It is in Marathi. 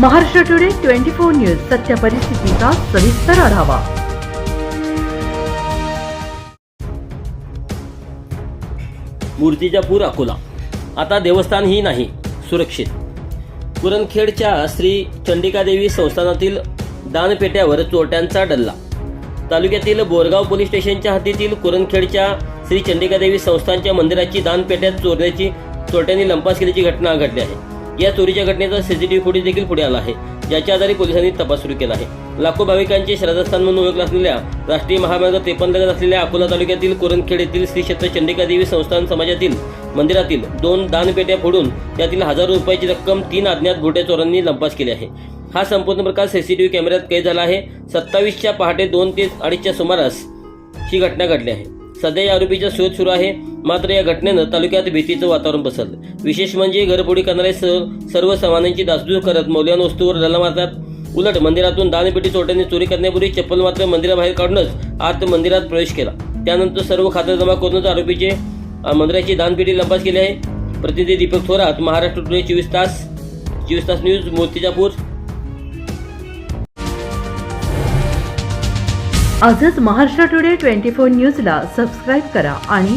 Maharashtra today twenty four news सत्य परिस्थितीचा सविस्तर आढावा. मूर्तिजापूर अकोला. आता देवस्थानही नाही सुरक्षित. पुरणखेडच्या श्री चंडिकादेवी संस्थानातील दानपेट्यावर चोरट्यांचा डल्ला. तालुक्यातील बोरगाव पोलीस स्टेशनच्या हद्दीतील कुरणखेडच्या श्री चंडिकादेवी संस्थानच्या मंदिराची दानपेट्यात चोरण्याची चोरट्यांनी लंपास केल्याची घटना घडली आहे. या चोरीच्या घटनेचा सीसीटीव्ही फुटेज देखील पुढे आला आहे. ज्याच्या आधारे पोलिसांनी तपास सुरू केला आहे. लाखो भाविकांचे श्रद्धास्थान म्हणून ओळखलं असलेल्या राष्ट्रीय महामार्ग तेपन्न लगत असलेल्या अकोला तालुक्यातील कोरणखेड येथील श्री क्षेत्र चंडिकादेवी संस्थान समाजातील मंदिरातील दोन दानपेट्या फोडून त्यातील हजारो रुपयाची रक्कम तीन अज्ञात घोट्या चोरांनी लंपास केली आहे. हा संपूर्ण प्रकार सीसीटीव्ही कॅमेऱ्यात कैद झाला आहे. सत्तावीसच्या पहाटे दोन ते अडीचच्या सुमारास ही घटना घडली आहे. सध्या या आरोपीचा शोध सुरू आहे. मात्र या घटनेनं तालुक्यात भीतीचं वातावरण पसरलं. विशेष म्हणजे घरपोडी करणारे स- सर्व सामानांची दासदूर करत मौल्यवान वस्तूवर डला मारतात. उलट मंदिरातून दानपेटी चोरट्यांनी चोरी करण्यापूर्वी चप्पल मात्र मंदिराबाहेर काढूनच आत मंदिरात प्रवेश केला. त्यानंतर सर्व खातं जमा करूनच आरोपीचे मंदिराची दानपेटी लंपास केली आहे. प्रतिनिधी दीपक थोरात महाराष्ट्र टुडे चोवीस तास चोवीस तास न्यूज मोतीजापूर. आजच महाराष्ट्र टुडे ट्वेंटी फोर न्यूजला सबस्क्राईब करा आणि